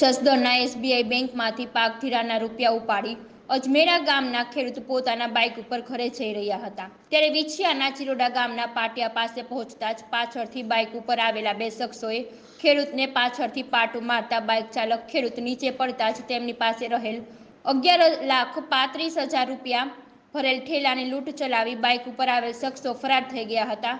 જસદણના SBI બેંકમાંથી પાકધીરાના રૂપિયા ઉપાડી અજમેરા ગામના ખેડૂત પોતાના બાઇક ઉપર ઘરે જઈ રહ્યા હતા. ત્યારે વિછિયાના ચિરોડા ગામના પાટિયા પાસે પહોંચતા જ પાછળથી બાઇક ઉપર આવેલા બે શખ્સોએ ખેડૂતને પાછળથી પાટું મારતા બાઇક ચાલક ખેડૂત નીચે પડતા જ તેમની પાસે રહેલ અગિયાર લાખ પાંત્રીસ હજાર રૂપિયા ભરેલ ઠેલાની લૂંટ ચલાવી બાઇક ઉપર આવેલ શખ્સો ફરાર થઈ ગયા હતા.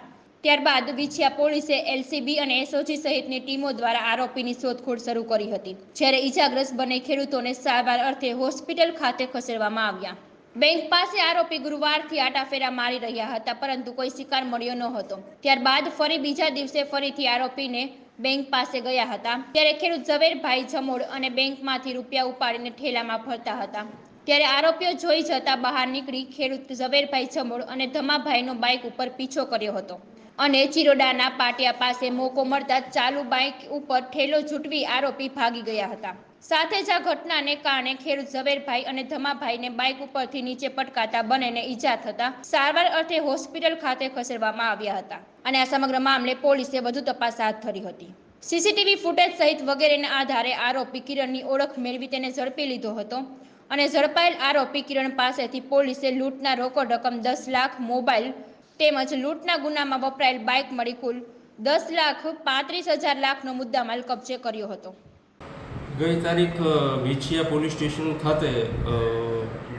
ત્યારબાદ વિછિયા પોલીસે એલસીબી અને એસઓજી સહિતની ટીમો દ્વારા આરોપીની શોધખોળ શરૂ કરી હતી. જ્યારે ઈજાગ્રસ્ત બને ખેડૂતોને સારવાર અર્થે હોસ્પિટલ ખાતે ખસેડવામાં આવ્યા. બેંક પાસે આરોપી ગુરુવારથી આટાફેરા મારી રહ્યા હતા, પરંતુ કોઈ શિકાર મળ્યો ન હતો ત્યારબાદ ફરી બીજા દિવસે ફરીથી આરોપીને બેંક પાસે ગયા હતા, ત્યારે ખેડૂત ઝવેરભાઈ જમોડ અને બેંકમાંથી રૂપિયા ઉપાડીને ઠેલામાં ફરતા હતા. ત્યારે આરોપીઓ જોઈ જતા બહાર નીકળી ખેડૂત ઝવેરભાઈ જમોડ અને ધમાભાઈનો બાઇક ઉપર પીછો કર્યો હતો. અને ચિરોડાના પાટિયા પાસે મોકો મળતા ચાલુ બાઇક ઉપર ઠેલો છૂટવી આરોપી ભાગી ગયા હતા. સાથે જ આ ઘટનાને કારણે ખેડૂત ઝવેરભાઈ અને ધમાભાઈને બાઇક ઉપરથી નીચે પટકાતા બંનેને ઈજા થતા સારવાર અર્થે હોસ્પિટલ ખાતે ખસેડવામાં આવ્યા હતા. અને આ સમગ્ર મામલે પોલીસે વધુ તપાસ હાથ ધરી હતી. સીસીટીવી ફૂટેજ સહિત વગેરેના આધારે આરોપી કિરણની ઓળખ મેળવી તેને ઝડપી લીધો હતો અને ઝડપાયેલ આરોપી કિરણ પાસેથી પોલીસે લૂંટના રોકડ રકમ દસ લાખ, મોબાઈલ તેમજ લૂંટના ગુનામાં વપરાયેલ બાઇક મળી કુલ દસ લાખ પાંત્રીસ હજાર લાખનો મુદ્દામાલ કબજે કર્યો હતો. ગઈ તારીખ વિછિયા પોલીસ સ્ટેશન ખાતે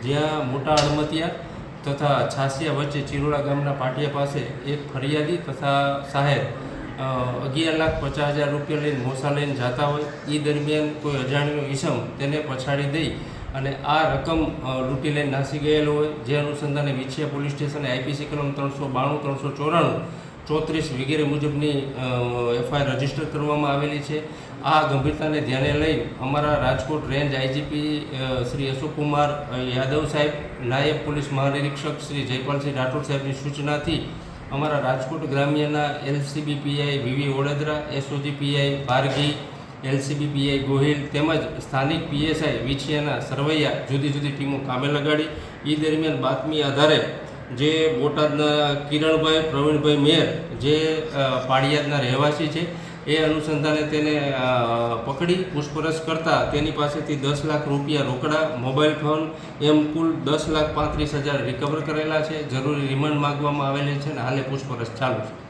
જ્યાં મોટા અડમતિયા તથા છાસિયા વચ્ચે ચિરોડા ગામના પાટિયા પાસે એક ફરિયાદી તથા સાહેબ અગિયાર લાખ પચાસ હજાર રૂપિયા લઈને મોસા લઈને જતા હોય એ દરમિયાન કોઈ અજાણ્યો ઈસમ તેને પછાડી દઈ અને આ રકમ લૂંટી લઈને નાસી ગયેલો હોય, જે અનુસંધાને વિછીયા પોલીસ સ્ટેશને આઈપીસી કલમ ત્રણસો બાણું, ત્રણસો ચોરાણું, ચોત્રીસ વગેરે મુજબની એફઆઈઆર રજિસ્ટર કરવામાં આવેલી છે. આ ગંભીરતાને ધ્યાને લઈ અમારા રાજકોટ રેન્જ આઈજીપી શ્રી અશોકકુમાર યાદવ સાહેબ, નાયબ પોલીસ મહાનિરીક્ષક શ્રી જયપાલસિંહ રાઠોડ સાહેબની સૂચનાથી અમારા Rajkot ગ્રામ્યના LCB PI VV Vadodara, SOG PI Bargi LCB, PI Gohil તેમજ સ્થાનિક પીએસઆઈ વિછિયાના સરવૈયા જુદી જુદી ટીમો કામે લગાડી. એ દરમિયાન બાતમી આધારે જે બોટાદના કિરણભાઈ, પ્રવીણભાઈ મેર જે પાળિયાદના રહેવાસી છે, એ અનુસંધાને તેને પકડી પૂછપરછ કરતા તેની પાસેથી દસ લાખ રૂપિયા રોકડા, મોબાઈલ ફોન, એમ કુલ દસ લાખ પાંત્રીસ હજાર રિકવર કરેલા છે. જરૂરી રિમાન્ડ માગવામાં આવેલી છે અને હાલે પૂછપરછ ચાલુ છે.